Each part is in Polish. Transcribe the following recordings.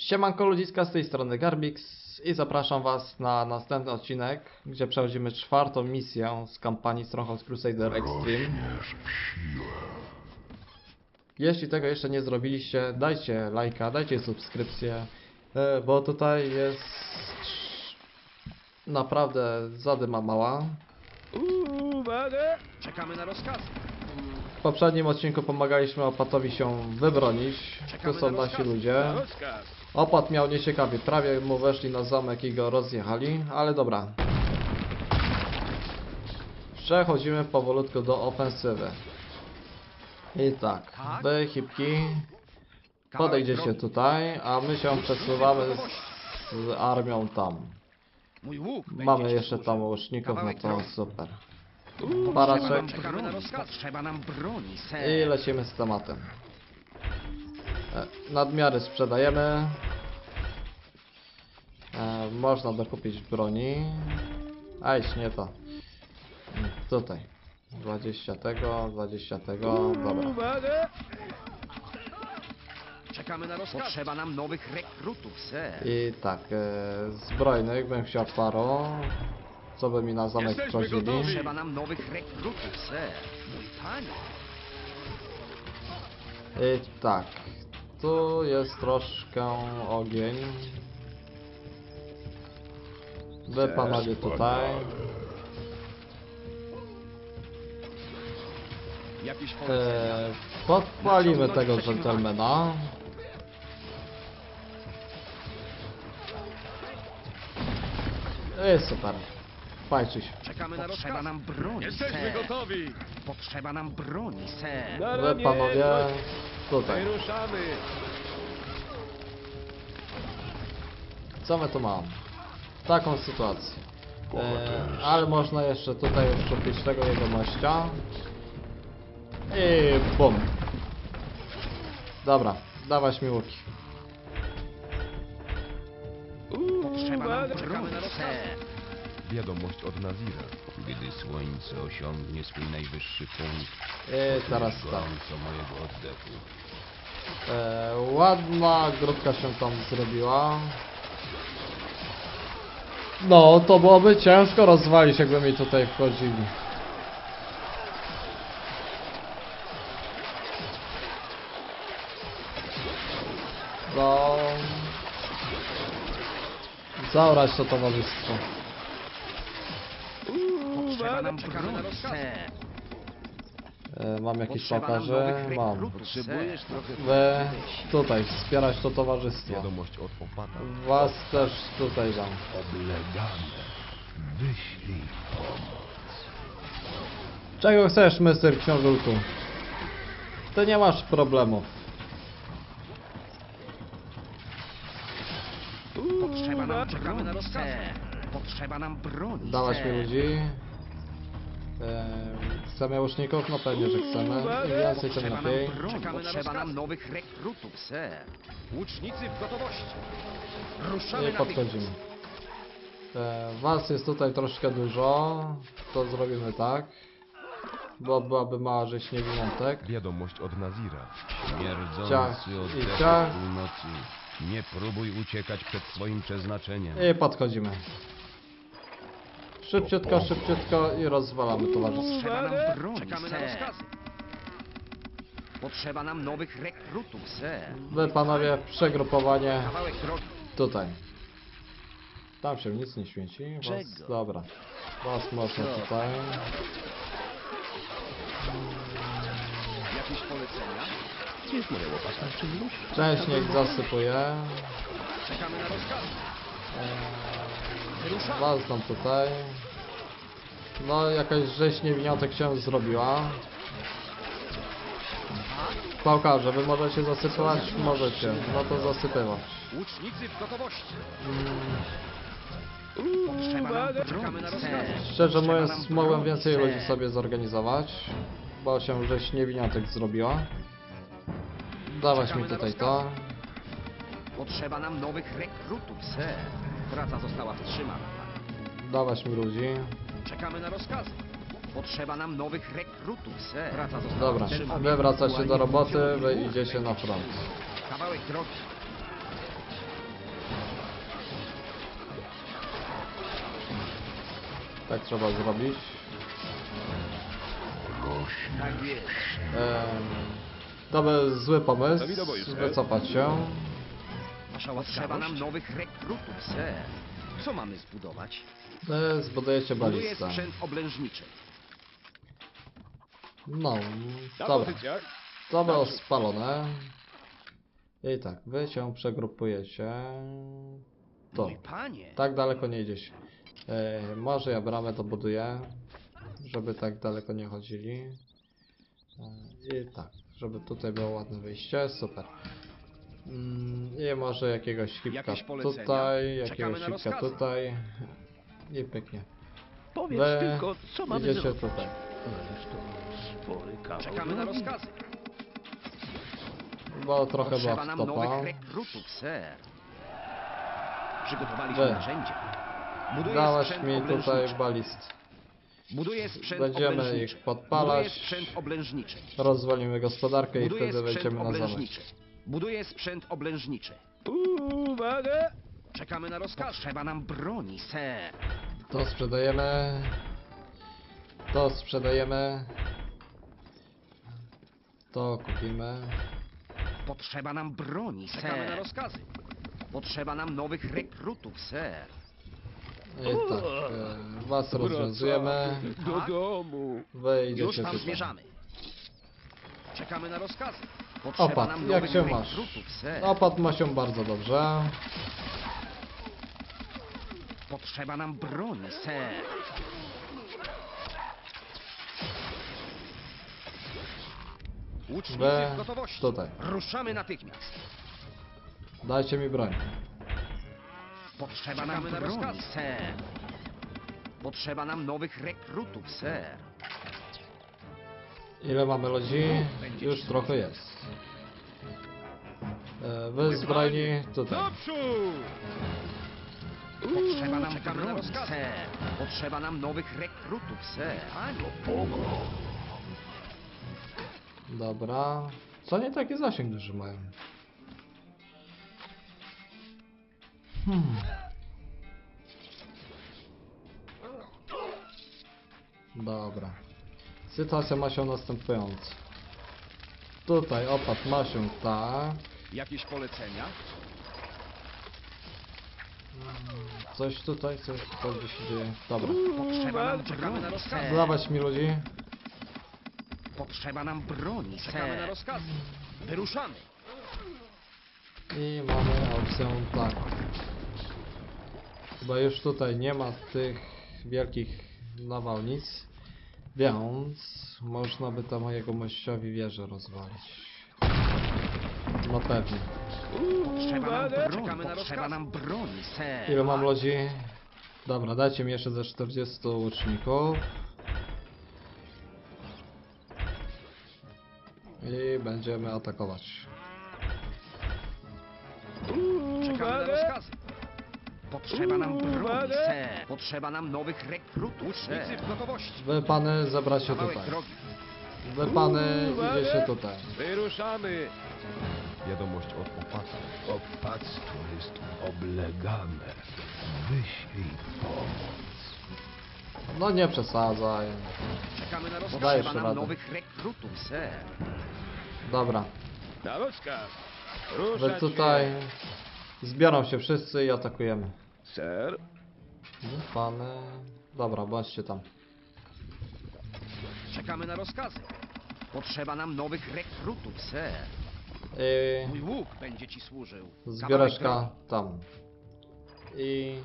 Siemanko ludziska, z tej strony Garbix i zapraszam was na następny odcinek, gdzie przechodzimy czwartą misję z kampanii Stronghold Crusader Extreme. Jeśli tego jeszcze nie zrobiliście, dajcie lajka, dajcie subskrypcję, e, bo tutaj jest naprawdę zadyma mała. Uwaga! Czekamy na rozkaz. W poprzednim odcinku pomagaliśmy opatowi się wybronić, tu są na nasi ludzie. Opat miał nieciekawie, prawie mu weszli na zamek i go rozjechali, ale dobra. Przechodzimy powolutku do ofensywy. I tak, wy hipki, podejdziecie tutaj, a my się przesuwamy z armią tam. Mamy jeszcze tam łuczników, no to super. Paraczek. I lecimy z tematem. E, Nadmiary sprzedajemy. E, można dokupić broni. Ajś, nie to. Tutaj. 20 tego, 20 tego, dobra. Czekamy na rozkaz. Potrzeba nam nowych rekrutów, ser. I tak, e, zbrojnych bym chciał paru. Co by mi na zamek Jesteśmy prozili. gotowi. Potrzeba nam nowych rekrutów, ser. Mój panie. I tak, tu jest troszkę ogień. Wy panowie tutaj. E, podpalimy tego dżentelmena. I super. Fajczy się. Czekamy na rozkaz. Potrzeba nam broni, Jesteśmy gotowi! Potrzeba nam broni, ser. Wy panowie tutaj. Co my tu mamy? Taką sytuację. E, ale można jeszcze tutaj wszczepić tego jegomościa. I bum. Dobra, dawać mi łuki. Nam ser. Wiadomość od Nazira. Gdy słońce osiągnie swój najwyższy punkt, I teraz tak. gorąco mojego oddechu. E, ładna grupka się tam zrobiła. No, to byłoby ciężko rozwalić, jakby mi tutaj wchodzili. No... Zaorać to towarzystwo. Potrzeba nam. E, mam jakieś Potrzeba nam pokaże? nowych Mam. rekrutów, ser. Wy tutaj, wspierać to towarzystwo. Wiadomość od. Was też tutaj dam. Oblegane. Wyślij Czego chcesz, Mr. Książulku? Ty nie masz problemów. Potrzeba nam czekamy na rozkaz. Potrzeba nam broni. Dawać ser. mi ludzi. Eee, chcemy łuczników? No pewnie, że chcemy. Im więcej, tym Potrzeba lepiej. broni. Potrzeba nam nowych rekrutów, ser. Łucznicy w gotowości! Ruszamy podchodzimy. Eee, was jest tutaj troszkę dużo. To zrobimy tak. Bo byłaby mała rzeź niewiniątek. Wiadomość od Nazira. Śmierdzący Ciach i oddech ciach. północy. Nie próbuj uciekać przed swoim przeznaczeniem. I podchodzimy. Szybciutko, szybciutko i rozwalamy towarzystwo. Potrzeba nam broni, Czekamy na ser. rozkazy. Potrzeba nam nowych rekrutów, ser. Wy panowie, przegrupowanie Kawałek drogi. tutaj. Tam się nic nie święci. Was, Czego? dobra. Was można tutaj. Jakieś polecenia? Część niech zasypuje. Czekamy na rozkaz. Eee, was tam tutaj. No jakaś rzeź niewiniątek się zrobiła. Pałkarze, wy możecie zasypywać? Możecie. No to zasypywać. Łucznicy w gotowości! Rozkaz! Szczerze mówiąc, mogłem więcej ludzi sobie zorganizować. Bo się rzeź niewiniątek zrobiła. Dawać mi tutaj to. Potrzeba nam nowych rekrutów, ser. Praca została wstrzymana. Dawać mi ludzi. Czekamy na rozkazy. Potrzeba nam nowych rekrutów, ser. Praca została Dobra, wy wracacie do roboty, wy idziecie na front. Kawałek drogi. Tak trzeba zrobić. Tak jest. Ehm, to był zły pomysł, wycofać się. Wasza Potrzeba nam nowych rekrutów, ser. Co mamy zbudować? E, Zbudujecie Buduję balistę. sprzęt oblężniczy. No, Na dobra. To było spalone. I tak, wy się przegrupujecie. To. Mój panie. Tak daleko nie idziesz. E, może ja bramę to buduję, żeby tak daleko nie chodzili. E, I tak, żeby tutaj było ładne wyjście, super. Mm, I może jakiegoś hipka Jakieś polecenia? tutaj, Czekamy jakiegoś na hipka rozkazy. tutaj. I pięknie. Powiedz Wy tylko, co mamy idziecie zrobić. tutaj. Ależ to spory kawał Czekamy na drogi. rozkazy. Bo trochę była nam wtopa. nowych rekrutów, ser. Przygotowaliśmy Wy. narzędzia. Buduję sprzęt mi tutaj oblężniczy. balist. Buduję sprzęt Będziemy oblężniczy. ich podpalać. Sprzęt oblężniczy. Rozwalimy gospodarkę i Buduję wtedy sprzęt wejdziemy na zamek. oblężniczy. Buduję sprzęt oblężniczy. Uwaga! Czekamy na rozkaz. Trzeba nam broni, ser. To sprzedajemy. To sprzedajemy. To kupimy. Potrzeba nam broni, Czekamy na ser. rozkazy. Potrzeba nam nowych rekrutów, ser. I tak, e, was rozwiązujemy. Do domu. Już tam tutaj. zmierzamy. Czekamy na rozkazy. Opat, jak się masz? Opat ma się bardzo dobrze. Potrzeba nam broni, ser. Łucznicy w gotowości. tutaj. Ruszamy natychmiast. Dajcie mi broń. Potrzeba nam broni, ser. Potrzeba nam nowych rekrutów, ser. Ile mamy ludzi? Już trochę jest. Wy zbrojni tutaj. Potrzeba nam ser. Potrzeba nam nowych rekrutów, ser. Dobra. Co nie taki zasięg duży mają? Hmm. Dobra. Sytuacja ma się następująca. Tutaj opad ma się tak. Jakieś polecenia? Coś tutaj, coś tutaj gdzieś się dzieje. Dobra. Potrzeba nam Czekamy na broni, rozkazy. ser. Dawać mi ludzi. Potrzeba nam broni, Czekamy na ser. rozkazy. Wyruszamy. I mamy opcję tak. Chyba już tutaj nie ma tych wielkich nawałnic, więc można by tam mojego mościowi wieżę rozwalić. No pewnie. Potrzeba nam na potrzeba nam broni, ser. Ile mam ludzi? Dobra, dajcie mi jeszcze ze 40 łuczników. I będziemy atakować. Czekamy na rozkazy. Potrzeba nam broni. Potrzeba nam nowych rekrutów, w gotowości. Wy pany zebrać się Kawałek tutaj. drogi. Wy pany idzie się tutaj. Wyruszamy. Wiadomość od opata. Opactwo jest oblegane. Wyślij pomoc. No nie przesadzaj. Czekamy na rozkaz. Dajesz Potrzeba nam radę. nowych rekrutów, ser. Dobra. Na rozkaz. Wy Ruszać tutaj się. Zbiorą się wszyscy i atakujemy. Ser. No, Pany. Dobra, bądźcie tam. Czekamy na rozkazy. Potrzeba nam nowych rekrutów, ser. I Mój łuk będzie ci służył. Zbioreczka tam. I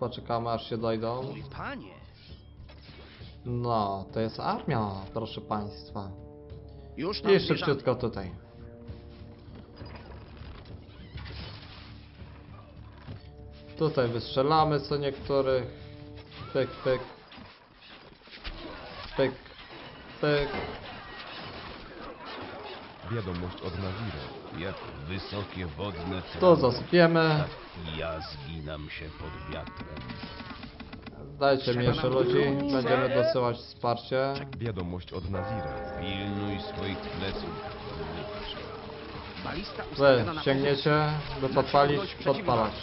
poczekamy aż się dojdą. Mój panie. No, to jest armia, proszę państwa. Już tam I szybciutko tutaj. Tutaj wystrzelamy co niektórych. Pyk, pyk. Pyk, pyk. Wiadomość od Nazira. Jak wysokie wodne trawy, zasypiemy. tak ja zginam się pod wiatrem. Dajcie mi jeszcze ludzi. Będziemy dosyłać wsparcie. Wiadomość od Nazira. Pilnuj swoich pleców. Balista Wy ustawiona na sięgniecie, by podpalić, podpalać.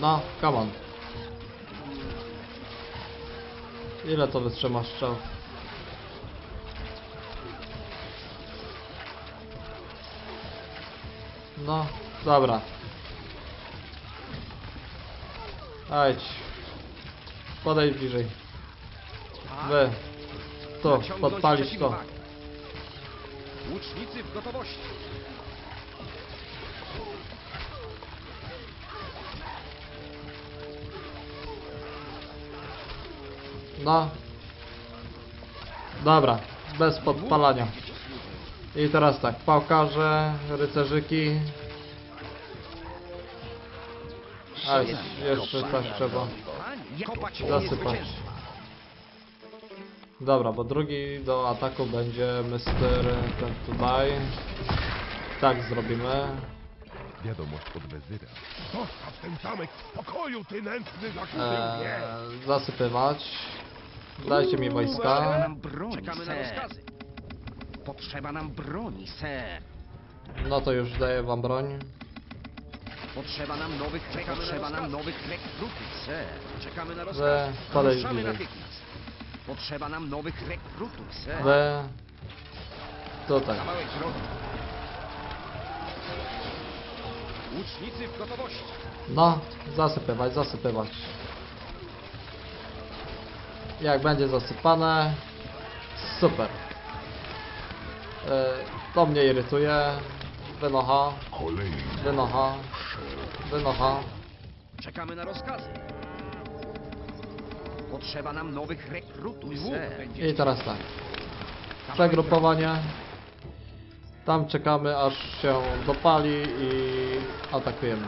No, come on. Ile to wytrzyma strzał? No, dobra. Ajdź. Podejdź bliżej. Wy. Naciągnąć podpalić to. Łucznicy w gotowości. No. Dobra, bez podpalania. I teraz tak, pałkarze, rycerzyki. A, jeszcze tak trzeba. Zasypać. Dobra, bo drugi do ataku będzie Mr. ten tutaj. Tak zrobimy. Wiadomość od wezyra. Zostaw ten zamek w spokoju, ty nędzny Eee, zasypywać. Dajcie mi Potrzeba wojska. nam broni, Czekamy na rozkazy. Potrzeba nam broni, ser. No to już daję wam broń. Potrzeba nam nowych, potrzeba nam nowych rekrutów, ser. Czekamy na rozkazy. Ruszamy bliżej. natychmiast. Potrzeba nam nowych rekrutów, ser. Wy. Tutaj. Kawałek drogi. Łucznicy w gotowości. No, zasypywać, zasypywać. Jak będzie zasypane, super. E, to mnie irytuje. Wynocha, wynocha, wynocha. Czekamy na rozkazy. Potrzeba nam nowych rekrutów. I teraz tak. Przegrupowanie. Tam czekamy aż się dopali i atakujemy.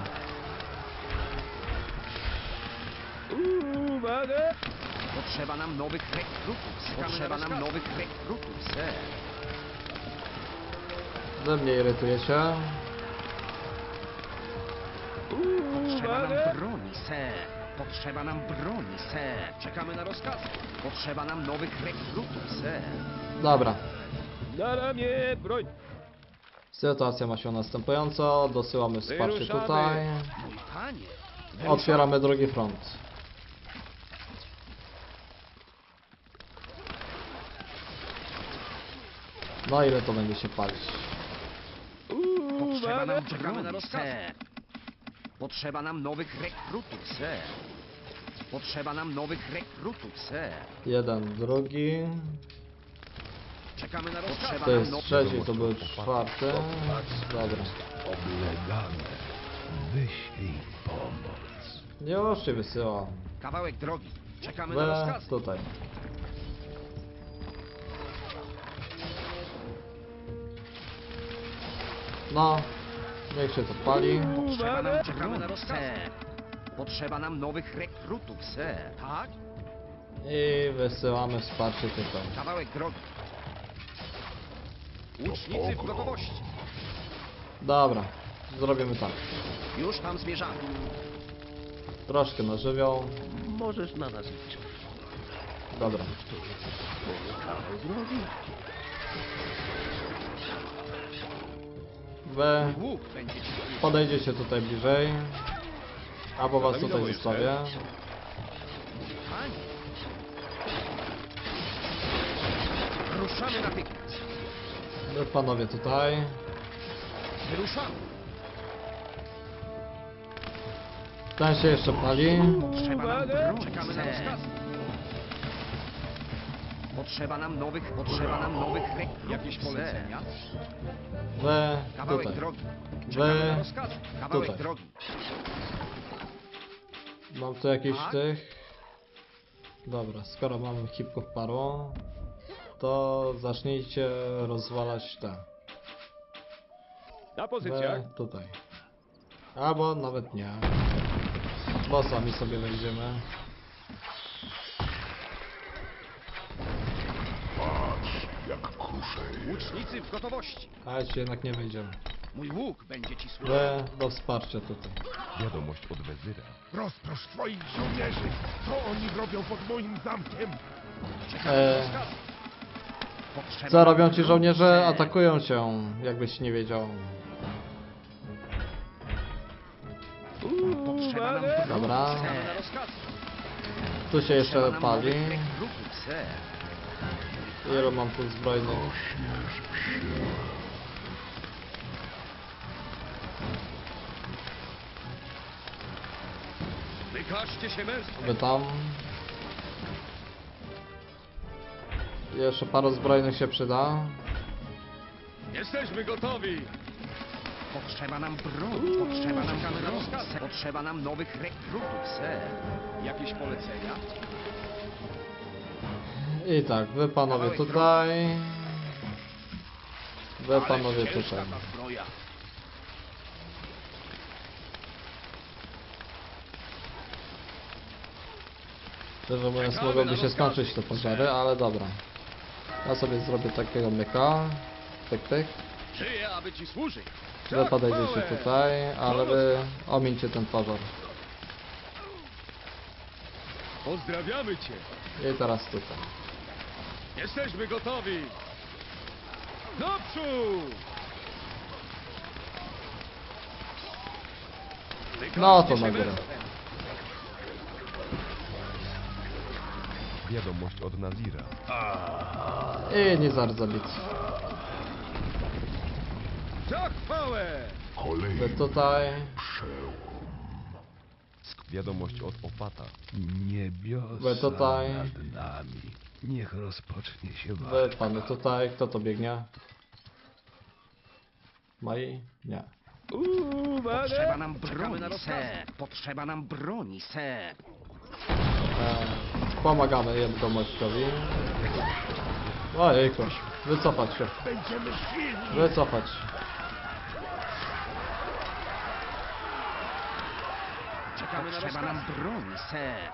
Potrzeba nam nowych rekrutów. Potrzeba nam nowych rekrutów, ser. Wy mnie irytujecie. Potrzeba nam broni, ser. Potrzeba nam broni, ser. Czekamy na rozkazy. Potrzeba nam nowych rekrutów, ser. Dobra. Na ramię, broń! Sytuacja ma się następująco. Dosyłamy wsparcie Wyruszamy. tutaj. Mój panie. Otwieramy drugi front. No ile to będzie się palić? Potrzeba nam czekamy na rozkazy. Potrzeba nam nowych rekrutów, ser. Potrzeba nam nowych rekrutów, ser. Jeden, drugi. Czekamy na rozkazy. To jest trzeci, to był czwarty. Dobra. oblegane. Wyślij pomoc. Już się wysyłam. Kawałek drogi. Czekamy na We rozkazy. tutaj. No, niech się to pali. Potrzeba nam, czekamy na rozkazy. Potrzeba nam nowych rekrutów, ser. Tak? I wysyłamy wsparcie tutaj. Kawałek drogi. Łucznicy w gotowości. Dobra, zrobimy tak. Już tam zmierzamy. Troszkę na żywioł. Możesz na nas liczyć. Dobra. Wy podejdziecie tutaj bliżej. Albo was tutaj zostawię. Ruszamy natychmiast. Panowie tutaj. Wyruszamy. Ten się jeszcze pali. Potrzeba nam czekamy na rozkazy. Potrzeba nam nowych, potrzeba nam nowych rekrutów. Jakieś polecenia? Wy Kawałek tutaj. drogi. Czekamy rozkazy. Kawałek tutaj. drogi. Mam tu jakiś Tak? tych. Dobra, skoro mamy hipków paru, to zacznijcie rozwalać te. Na pozycjach! tutaj. Albo nawet nie. Bo sami sobie wejdziemy. Łucznicy w gotowości. Ale ci jednak nie wejdziemy. Mój łuk będzie ci służył. Do wsparcia tutaj. Wiadomość od wezyra. Rozprosz swoich żołnierzy. Co oni robią pod moim zamkiem? E, Potrzeba co robią ci żołnierze? Atakują cię, jakbyś nie wiedział. Potrzeba nam Dobra. Tu się jeszcze pali. ser. Ilu mam tu zbrojnych? Wykażcie się męstwem! Wy tam. Jeszcze paru zbrojnych się przyda. Jesteśmy gotowi! Potrzeba nam broni, potrzeba nam ser. Potrzeba nam nowych rekrutów, ser. Jakieś polecenia? I tak, wy panowie tutaj. Wy panowie tutaj. Szczerze mówiąc mogłoby się skończyć te pożary, ale dobra. Ja sobie zrobię takiego myka. Pyk, pyk. Żyję, aby ci służyć! Wy podejdziecie tutaj, ale wy omińcie ten pożar. Pozdrawiamy cię! I teraz tutaj. Jesteśmy gotowi! Naprzód! No to się na górę. męstwem. Wiadomość od Nazira. I nie zabić. Za chwałę! Wy tutaj. Wiadomość od Opata. Niebiosa tutaj. nad nami. Niech rozpocznie się walka. pany tutaj. Kto to biegnie? Mai? Nie. Potrzeba Uwaga! nam na broni, rozkazy. ser. Potrzeba nam broni, ser. E, pomagamy jegomościowi. Ojejku, wycofać się. Będziemy. Wycofać. Czekamy na Potrzeba nam broni, ser.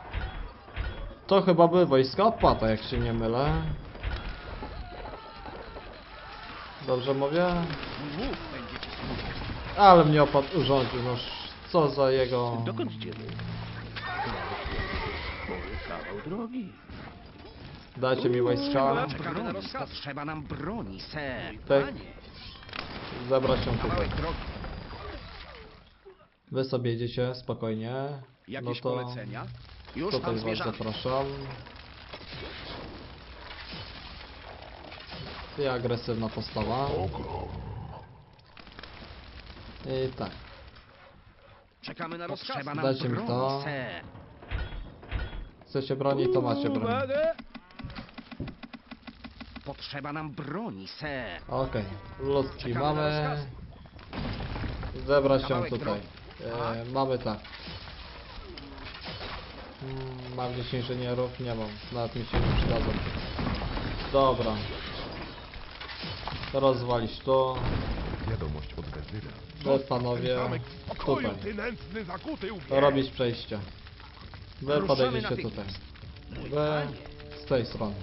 To chyba były wojska opłata, jak się nie mylę. Dobrze mówię? Ale mnie opad urządził, noż co za jego... Dokąd idziemy? Kawał drogi. Dajcie mi wojska. Czekamy na potrzeba nam broni, ser. Tak, zebrać się tutaj. Wy sobie idziecie spokojnie. Jakieś No to polecenia? Już tutaj tam was zmierzamy. zapraszam. I agresywna postawa. I tak. Czekamy na. Potrzeba nam Dajcie mi broni, to. Chcecie broni, to macie broń. Potrzeba nam broni, ser. Okej, ludzki Czekamy na mamy. Zebrać się Kawałek tutaj. E, mamy tak. Mm, mam gdzieś inżynierów? Nie mam. Nawet mi się nie przydadzą. Dobra. Rozwalić to. Wiadomość od Wezyra. Wy panowie Zamek w pokoju, tutaj. ty nędzny zakuty ubie. Robić przejście. Wy Ruszamy podejdziecie natychmiast. tutaj. Wy z tej strony.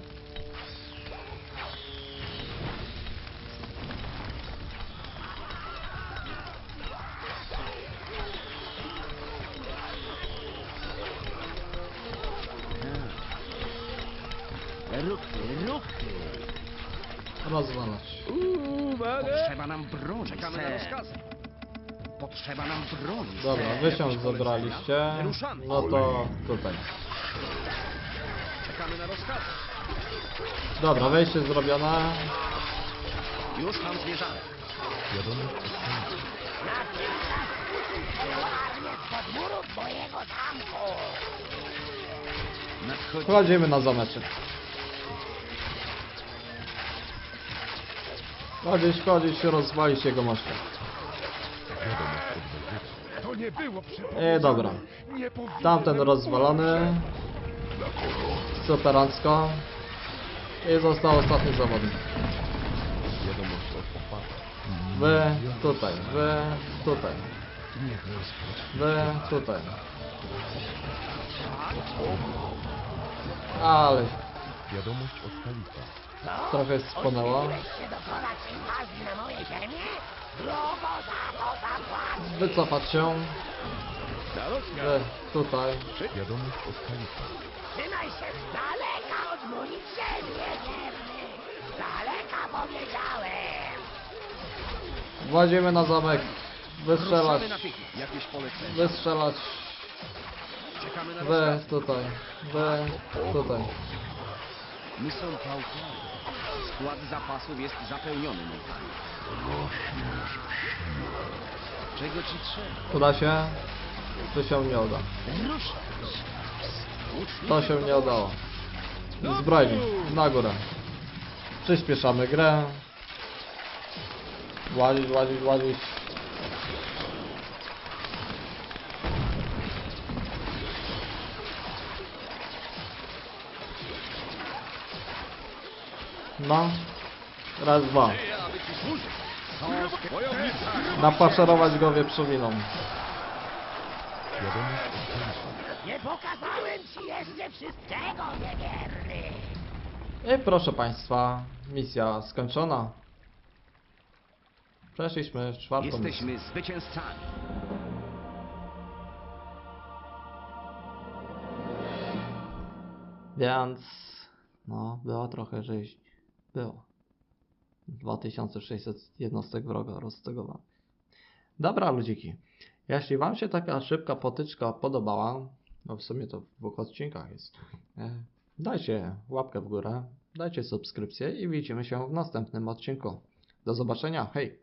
Ruchy, ruchy. Rozwalać. Uwaga! Potrzeba nam broni, Czekamy na ser. rozkazy. Potrzeba nam broni, Dobra, wy się zebraliście. Ruszamy. No to tutaj. Czekamy na rozkazy. Dobra, wejście zrobione. Już tam zmierzamy. Nadchodzi Wchodzimy na zameczek. Chodzić, chodzić, rozwalić jego Wezyra. To nie było. E, dobra. Tamten rozwalony. Superancko. I został ostatni zawodnik. Wiadomość od Opata. Wy tutaj, wy tutaj, wy tutaj. Ale Wiadomość od Kalifa. trochę spłonęło. Wycofać się. Na rozkaz. Wy tutaj. Wiadomość od Kalifa. Trzymaj się z daleka od mój ziemię, Z daleka powiedziałem. Władzimy na zamek. Wystrzelać. Wystrzelać Czekamy na Wy tutaj. Wy tutaj. Skład zapasów jest zapełniony, mój panie. Czego ci trzeba? Uda się? To się nie uda. To się nie udało. Zbrojni, na górę. Przyspieszamy grę. Łazić, łazić, łazić. No. Raz, dwa. Napaszerować go wieprzowiną. Nie pokazałem ci jeszcze wszystkiego, niewierny! I proszę Państwa, misja skończona. Przeszliśmy w czwartą misję. Jesteśmy zwycięzcami. Więc, no, było trochę rzeźni. Było. 2600 jednostek wroga roztegowanych. Dobra, ludziki. Jeśli Wam się taka szybka potyczka podobała, no w sumie to w dwóch odcinkach jest, e, dajcie łapkę w górę, dajcie subskrypcję i widzimy się w następnym odcinku. Do zobaczenia, hej!